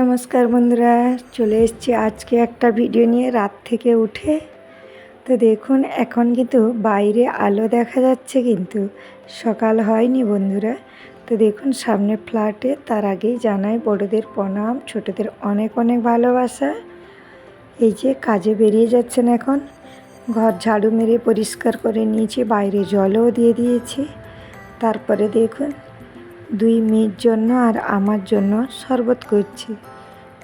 নমস্কার বন্ধুরা, চলে এসেছি আজকে একটা ভিডিও নিয়ে রাত থেকে উঠে। তো দেখুন, এখন কিন্তু বাইরে আলো দেখা যাচ্ছে কিন্তু, সকাল হয়নি বন্ধুরা। তো দেখুন, সামনে ফ্ল্যাটে তার আগেই জানাই, বড়দের প্রণাম, ছোটদের অনেক অনেক ভালোবাসা। এই যে, কাজে বেরিয়ে যাচ্ছেন এখন। ঘর ঝাড়ু মেরে পরিষ্কার করে নিয়েছি, বাইরে জলও দিয়ে দিয়েছি। তারপরে দেখুন, দুই মেয়ের জন্য আর আমার জন্য শরবত করছি।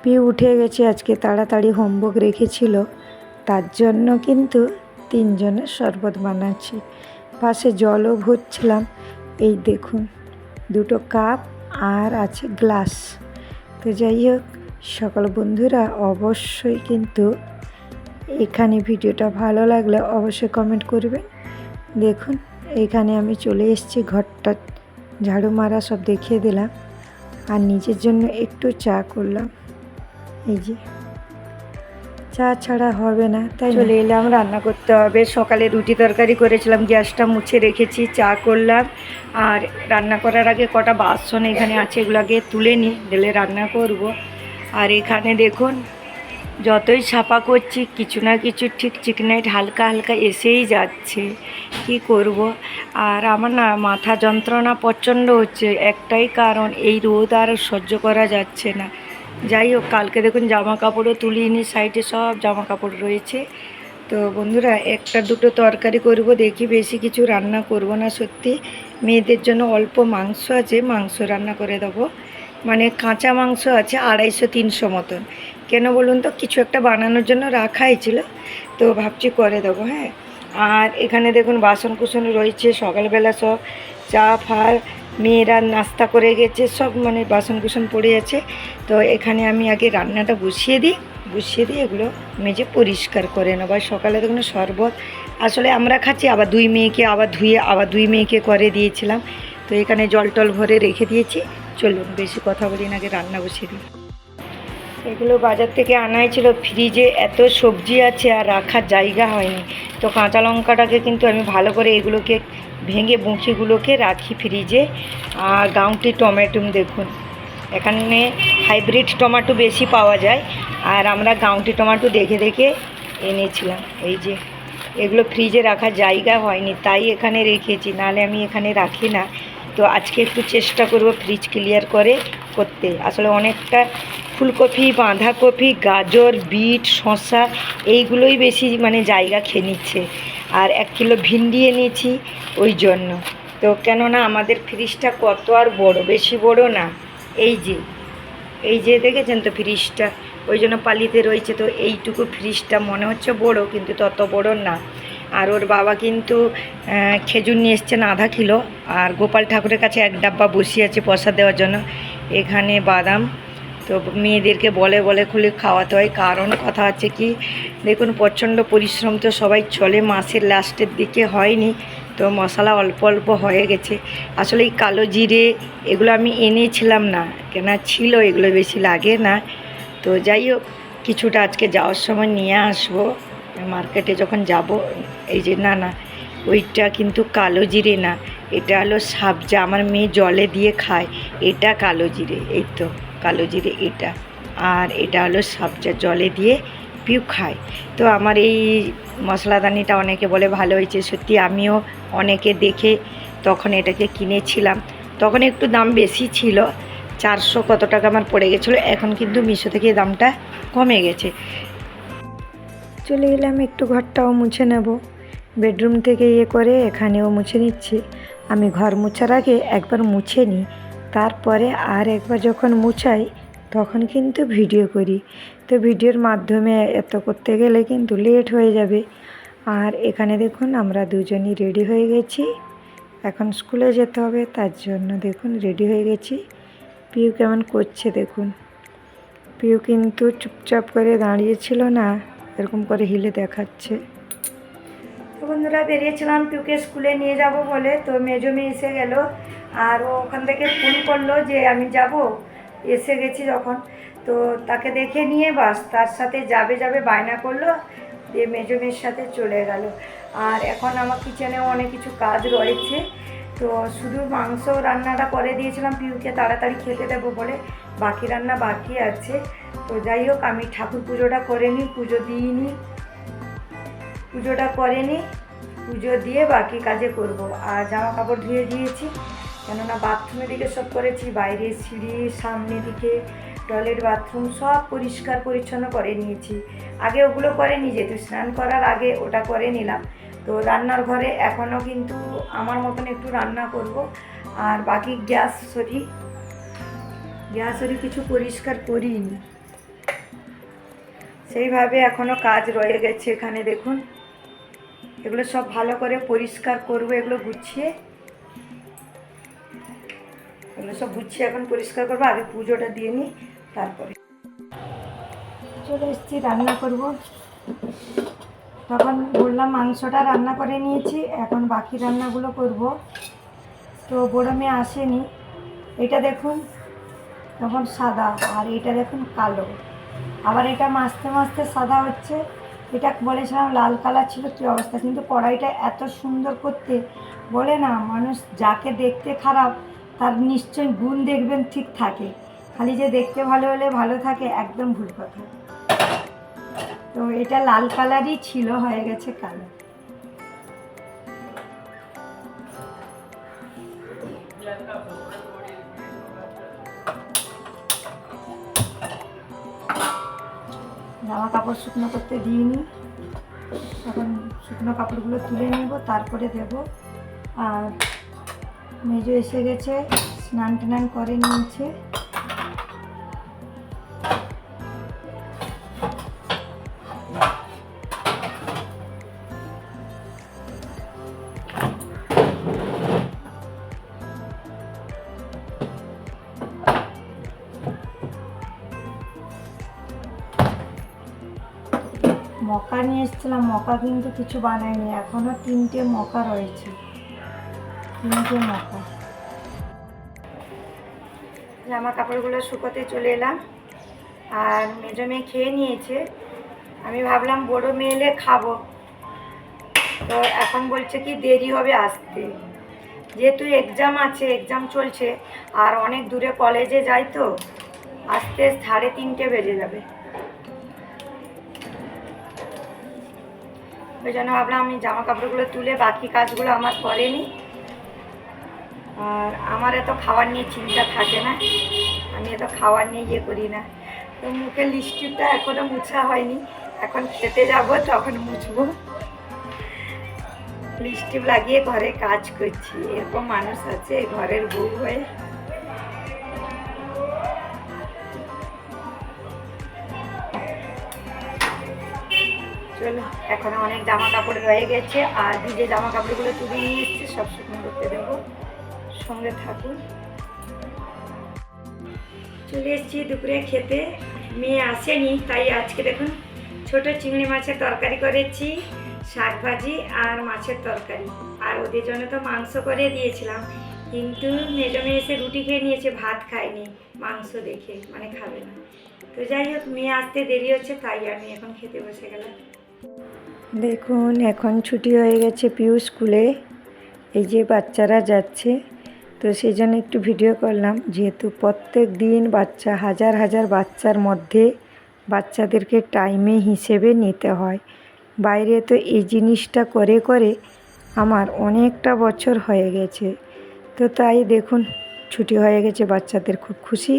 পিউ উঠে গেছে, আজকে তাড়াতাড়ি হোমওয়ার্ক রেখেছিল। তার জন্য কিন্তু তিনজনের শরবত বানাচ্ছি। পাশে জলও ভরছিলাম। এই দেখুন, দুটো কাপ আর আছে গ্লাস। তো যাই হোক, সকল বন্ধুরা অবশ্যই কিন্তু এখানে ভিডিওটা ভালো লাগলে অবশ্যই কমেন্ট করবেন। দেখুন, এখানে আমি চলে এসেছি, ঘরটা ঝাড়ু মারা সব দেখিয়ে দিলাম। আর নিজের জন্য একটু চা করলাম। এই যে, চা ছাড়া হবে না, তাই চলে এলাম, রান্না করতে হবে। সকালে রুটি তরকারি করেছিলাম, গ্যাসটা মুছে রেখেছি, চা করলাম। আর রান্না করার আগে কটা বাসন এখানে আছে, এগুলোকে তুলে নিই দিলে রান্না করব। আর এখানে দেখুন, যতই ছাপা করছি, কিছু না কিছু ঠিক চিকনাইট হালকা হালকা এসেই যাচ্ছে। কি করব? আর আমার না মাথা যন্ত্রণা প্রচণ্ড হচ্ছে। একটাই কারণ, এই রোদ আর সহ্য করা যাচ্ছে না। যাই হোক, কালকে দেখুন জামা কাপড়ও তুলিনি, সাইডে সব জামা কাপড় রয়েছে। তো বন্ধুরা, একটা দুটো তরকারি করব, দেখি বেশি কিছু রান্না করব না সত্যি। মেয়েদের জন্য অল্প মাংস আছে, মাংস রান্না করে দেবো। মানে কাঁচা মাংস আছে আড়াইশো তিনশো মতন। কেন বলুন তো, কিছু একটা বানানোর জন্য রাখাই ছিল, তো ভাবছি করে দেবো হ্যাঁ। আর এখানে দেখুন বাসন কুসন রয়েছে, সকালবেলা সব চা ফার মেয়েরা নাস্তা করে গেছে, সব মানে বাসন কুসন পড়ে আছে। তো এখানে আমি আগে রান্নাটা বসিয়ে দিই, বসিয়ে দিয়ে এগুলো মেজে পরিষ্কার করে নেব। আর সকালে কোনো শরবত, আসলে আমরা খাচ্ছি, আবার দুই মেয়েকে আবার ধুয়ে, আবার দুই মেয়েকে করে দিয়েছিলাম। তো এখানে জল টল ভরে রেখে দিয়েছি। চলুন, বেশি কথা বলি না, আগে রান্না বসিয়ে দিই। এগুলো বাজার থেকে আনাই ছিল। ফ্রিজে এত সবজি আছে আর রাখার জায়গা হয়নি। তো কাঁচা লঙ্কাটাকে কিন্তু আমি ভালো করে এগুলোকে ভেঙে বুঁকিগুলোকে রাখি ফ্রিজে। আর গাউটি টমেটো, দেখুন। এখানে হাইব্রিড টমেটো বেশি পাওয়া যায়। আর আমরা গাউটি টমেটো দেখে দেখে এনেছিলাম। এই যে, এগুলো ফ্রিজে রাখার জায়গা হয়নি। তাই এখানে রেখেছি। নাহলে আমি এখানে রাখি না। তো আজকে একটু চেষ্টা করব ফ্রিজ ক্লিয়ার করে করতে। আসলে অনেকটা ফুলকপি, বাঁধাকপি, গাজর, বিট, শসা, এইগুলোই বেশি মানে জায়গা খেয়ে নিচ্ছে। আর এক কিলো ভিন্ডি এনেছি ওই জন্য। তো কেননা আমাদের ফ্রিজটা কত আর বড়, বেশি বড় না। এই যে এই যে দেখেছেন তো ফ্রিজটা? ওই জন্য পালিতে রয়েছে। তো এইটুকু ফ্রিজটা মনে হচ্ছে বড়, কিন্তু তত বড় না। আর ওর বাবা কিন্তু খেজুর নিয়ে এসছেন আধা কিলো। আর গোপাল ঠাকুরের কাছে এক ডাব্বা বসিয়ে আছে প্রসাদ দেওয়ার জন্য। এখানে বাদাম তো মেয়েদেরকে বলে বলে খুলে খাওয়াতে হয়। কারণ কথা হচ্ছে কি, দেখুন প্রচণ্ড পরিশ্রম তো সবাই চলে, মাসের লাস্টের দিকে হয়নি। তো মশলা অল্প অল্প হয়ে গেছে। আসলে এই কালো জিরে এগুলো আমি এনেছিলাম না, কেনা ছিল, এগুলো বেশি লাগে না। তো যাই হোক, কিছুটা আজকে যাওয়ার সময় নিয়ে আসব। মার্কেটে যখন যাব, এই যে না না, ওইটা কিন্তু কালো জিরে না, এটা হলো সাবজা। আমার মেয়ে জলে দিয়ে খায়, এটা কালো জিরে, এই তো। কালো জিরে এটা। আর এটা হলো সাবজা জলে দিয়ে পিউ খায়। তো আমার এই মশলাদানিটা অনেকে বলে ভালো হয়েছে, সত্যি আমিও অনেকে দেখে তখন এটাকে কিনেছিলাম। তখন একটু দাম বেশি ছিল, চারশো কত টাকা আমার পড়ে গেছিল, এখন কিন্তু মিশো থেকে দামটা কমে গেছে। চলে গেলাম একটু ঘরটাও মুছে নেব। বেডরুম থেকে ইয়ে করে এখানেও মুছে নিচ্ছি। আমি ঘর মোছার আগে একবার মুছে নিই। তারপরে আর একবার যখন মুছাই, তখন কিন্তু ভিডিও করি। তো ভিডিওর মাধ্যমে এত করতে গেলে কিন্তু লেট হয়ে যাবে। আর এখানে দেখুন আমরা দুজনই রেডি হয়ে গেছি। এখন স্কুলে যেতে হবে, তার জন্য দেখুন রেডি হয়ে গেছি। পিউ কেমন করছে দেখুন। পিউ কিন্তু চুপচাপ করে দাঁড়িয়েছিল না, এরকম করে হিলে দেখাচ্ছে। বন্ধুরা, বেরিয়েছিলাম, পিউকে স্কুলে নিয়ে যাব বলে। তো মেজো মেয়ে এসে গেল। আর ও ওখান থেকে ফোন করল যে আমি যাব। এসে গেছি যখন। তো তাকে দেখে নিয়ে বাস, তার সাথে যাবে যাবে বায়না করল, দিয়ে মেজো মেয়ের সাথে চলে গেল। আর এখন আমার কিচেনেও অনেক কিছু কাজ রয়েছে। তো শুধু মাংস রান্নাটা করে দিয়েছিলাম, পিউকে তাড়াতাড়ি খেতে দেবো বলে বাকি রান্না বাকি আছে। তো যাই হোক, আমি ঠাকুর পুজোটা করে নিই, পুজো দিইনি। পুজোটা করে নিই, পুজো দিয়ে বাকি কাজে করব। আর জামা কাপড় ধুয়ে দিয়েছি। কেননা বাথরুমের দিকে সব করেছি, বাইরে সিঁড়ি সামনে দিকে টয়লেট বাথরুম সব পরিষ্কার পরিচ্ছন্ন করে নিয়েছি। আগে ওগুলো করে নিয়ে যেত স্নান করার আগে ওটা করে নিলাম। তো রান্নার ঘরে এখনও কিন্তু আমার মতন একটু রান্না করব। আর বাকি গ্যাস সরি গ্যাস সরি কিছু পরিষ্কার করিনি। সেইভাবে এখনও কাজ রয়ে গেছে এখানে দেখুন। এগুলো সব ভালো করে পরিষ্কার করব, এগুলো গুছিয়ে। এগুলো সব গুছিয়ে এখন পরিষ্কার করব, আগে পুজোটা দিয়ে নিই, তারপরে। চলে এসেছি, রান্না করব। তখন বললাম মাংসটা রান্না করে নিয়েছি, এখন বাকি রান্নাগুলো করব। তো বড় মেয়ে আসেনি। এটা দেখুন, তখন সাদা, আর এটা দেখুন কালো। আবার এটা মাছতে মাছতে সাদা হচ্ছে। এটা বলেছিলাম লাল কালার ছিল, কী অবস্থা? কিন্তু কড়াইটা এত সুন্দর করতে, বলে না, মানুষ যাকে দেখতে খারাপ তার নিশ্চয়ই গুণ দেখবেন ঠিক থাকে। খালি যে দেখতে ভালো হলে ভালো থাকে, একদম ভুল কথা। তো এটা লাল কালারই ছিল, হয়ে গেছে কালো। জামা কাপড় শুকনো করতে দিইনি। এখন শুকনো কাপড়গুলো তুলে নেব, তারপরে দেব। আর মেজো এসে গেছে, স্নান টান করে নিয়েছে। মকা নিয়ে এসেছিলাম, মকা কিন্তু কিছু বানায়নি এখনও তিনটে মকা রয়েছে। তিনটে মকা জামা কাপড়গুলো শুকোতে চলে এলাম। আর মেজো মেয়ে খেয়ে নিয়েছে। আমি ভাবলাম বড়ো মেয়ে এলে খাব। তো এখন বলছে কি দেরি হবে আসতে। যেহেতু এক্সাম আছে এক্সাম চলছে, আর অনেক দূরে কলেজে যাই তো, আসতে সাড়ে তিনটে বেজে যাবে। ওই জন্য ভাবলাম আমি জামা কাপড়গুলো তুলে বাকি কাজগুলো আমার করেনি আর আমার এত খাবার নিয়ে চিন্তা থাকে না। আমি এত খাবার নিয়ে ইয়ে করি না। তো মুখের লিপস্টিকটা এখনও মুছা হয়নি। এখন খেতে যাব, তখন মুছবো। লিপস্টিক লাগিয়ে ঘরে কাজ করছি। এরকম মানুষ আছে ঘরের বউ হয়ে। চলো, এখনও অনেক জামা কাপড় রয়ে গেছে। আর ভিজে জামা কাপড়গুলো তুলে নিয়ে এসছে, সব শুকনো করতে দেবো। সঙ্গে থাকুন। চলে এসেছি দুপুরে খেতে। মেয়ে আসেনি, তাই আজকে দেখুন ছোট চিংড়ি মাছের তরকারি করেছি, শাক ভাজি আর মাছের তরকারি। আর ওদের জন্য তো মাংস করে দিয়েছিলাম। কিন্তু মেজো মেয়ে এসে রুটি খেয়ে নিয়েছে, ভাত খায়নি, মাংস দেখে মানে খাবে না। তো যাই হোক, মেয়ে আসতে দেরি হচ্ছে, তাই আমি এখন খেতে বসে গেলাম। দেখুন, এখন ছুটি হয়ে গেছে পিউ স্কুলে। এই যে বাচ্চারা যাচ্ছে। তো সেই জন্য একটু ভিডিও করলাম, যেহেতু প্রত্যেক দিন বাচ্চা, হাজার হাজার বাচ্চার মধ্যে বাচ্চাদেরকে টাইমে হিসেবে নিতে হয়। বাইরে তো এই জিনিসটা করে করে আমার অনেকটা বছর হয়ে গেছে। তো তাই দেখুন, ছুটি হয়ে গেছে, বাচ্চাদের খুব খুশি।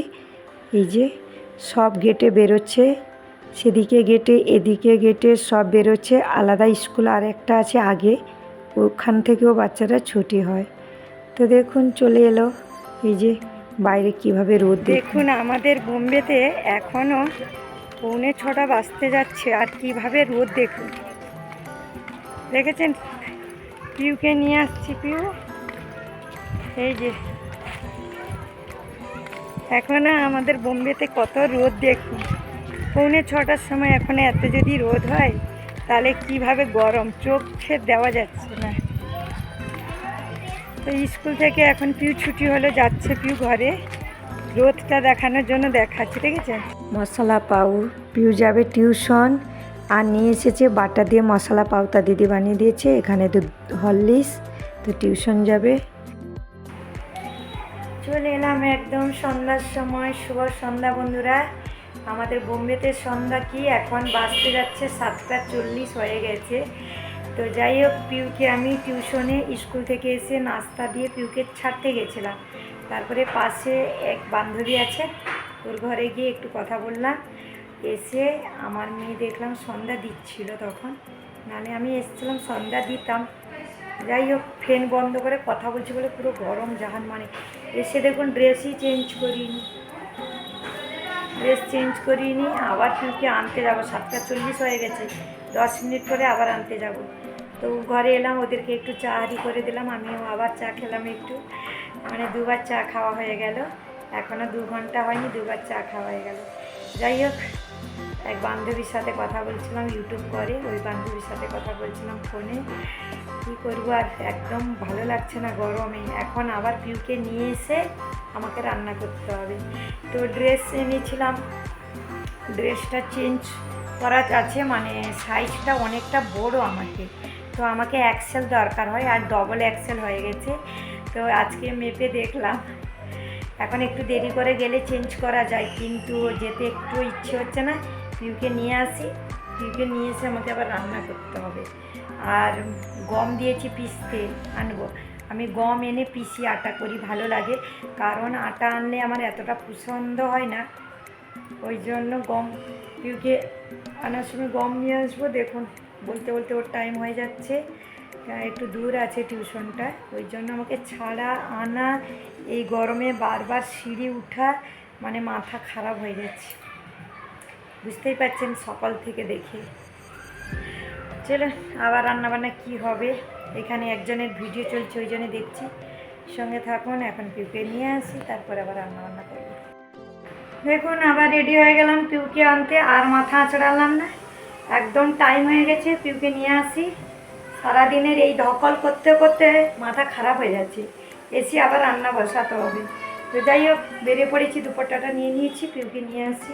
এই যে সব গেটে বেরোচ্ছে, সেদিকে গেটে এদিকে গেটে সব বেরোচ্ছে। আলাদা স্কুল আর একটা আছে আগে, ওখান থেকেও বাচ্চারা ছুটি হয়। তো দেখুন চলে এলো। এই যে বাইরে কীভাবে রোদ দেখুন। আমাদের বোম্বেতে এখনও পৌনে ছটা বাজতে যাচ্ছে আর কীভাবে রোদ দেখুন। দেখেছেন? পিউকে নিয়ে আসছি, পিউ। এই যে। এখনও আমাদের বোম্বেতে কত রোদ দেখুন। পৌনে ছটার সময় এখন এত যদি রোদ হয়, তাহলে কীভাবে গরম? চোখে দেওয়া যাচ্ছে না। তো স্কুল থেকে এখন পিউ ছুটি হলে যাচ্ছে পিউ ঘরে। রোদটা দেখানোর জন্য দেখাচ্ছে, ঠিক আছে? মশলা পাউ পিউ যাবে টিউশন। আর নিয়ে এসেছে বাটা দিয়ে মশলা পাউতা দিদি বানিয়ে দিয়েছে। এখানে তো হরলিক্স তো টিউশন যাবে। চলে এলাম একদম সন্ধ্যার সময়। শুভ সন্ধ্যা বন্ধুরা। আমাদের বোম্বেতে সন্ধ্যা কি? এখন বাজতে যাচ্ছে সাতটা চল্লিশ হয়ে গেছে। তো যাই হোক, পিউকে আমি টিউশনে স্কুল থেকে এসে নাস্তা দিয়ে পিউকে ছাড়তে গেছিলাম। তারপরে পাশে এক বান্ধবী আছে, ওর ঘরে গিয়ে একটু কথা বললাম। এসে আমার মেয়ে দেখলাম সন্ধ্যা দিচ্ছিল তখন। নালে আমি এসেছিলাম, সন্ধ্যা দিতাম। যাই হোক, ফ্যান বন্ধ করে কথা বলছি বলে পুরো গরম জাহান মানে। এসে দেখুন ড্রেসই চেঞ্জ করিনি। ড্রেস চেঞ্জ করিনি, আবার পিউকে আনতে যাব। সাতটা চল্লিশ হয়ে গেছে, দশ মিনিট পরে আবার আনতে যাব। তো ঘরে এলাম, ওদেরকে একটু চা হারি করে দিলাম, আমিও আবার চা খেলাম একটু। মানে দুবার চা খাওয়া হয়ে গেল। এখনও দু ঘণ্টা হয়নি, দুবার চা খাওয়া হয়ে গেল। যাই হোক, এক বান্ধবীর সাথে কথা বলছিলাম ইউটিউব করে, ওই বান্ধবীর সাথে কথা বলছিলাম ফোনে কী করব আর, একদম ভালো লাগছে না গরমে। এখন আবার পিউকে নিয়ে এসে আমাকে রান্না করতে হবে। তো ড্রেস এনেছিলাম ড্রেসটা চেঞ্জ করা আছে মানে সাইজটা অনেকটা বড় আমাকে। তো আমাকে এক্সেল দরকার হয় আর ডবল এক্সেল হয়ে গেছে। তো আজকে মেপে দেখলাম। এখন একটু দেরি করে গেলে চেঞ্জ করা যায়, কিন্তু যেতে একটু ইচ্ছে হচ্ছে না। পিউকে নিয়ে আসি। পিউকে নিয়ে এসে আমাকে আবার রান্না করতে হবে। আর গম দিয়েছি পিসতে আনব। আমি গম এনে পিসি আটা করি, ভালো লাগে। কারণ আটা আনলে আমার এতটা পছন্দ হয় না। ওই জন্য গম পিউকে আনার সময় গম নিয়ে আসব, দেখুন। বলতে বলতে ওর টাইম হয়ে যাচ্ছে। একটু দূর আছে টিউশনটা। ওই জন্য আমাকে ছাড়া, আনা, এই গরমে বারবার সিঁড়ি উঠা মানে মাথা খারাপ হয়ে যাচ্ছে। বুঝতেই পারছেন, সকাল থেকে দেখে। চলো আবার রান্নাবান্না কি হবে? এখানে একজনের ভিডিও চলছে, ওই জন্য দেখছি। সঙ্গে থাকুন, এখন পিউকে নিয়ে আসি, তারপর আবার রান্নাবান্না করব। দেখুন, আবার রেডি হয়ে গেলাম পিউকে আনতে, আর মাথা আঁচড়ালাম না। একদম টাইম হয়ে গেছে, পিউকে নিয়ে আসি। সারাদিনের এই ধকল করতে করতে মাথা খারাপ হয়ে যাচ্ছে। এসি আবার রান্না বসাতে হবে। তো যাই হোক, বেরিয়ে পড়েছি, দুপট্টাটা নিয়ে নিয়েছি, পিউকে নিয়ে আসি।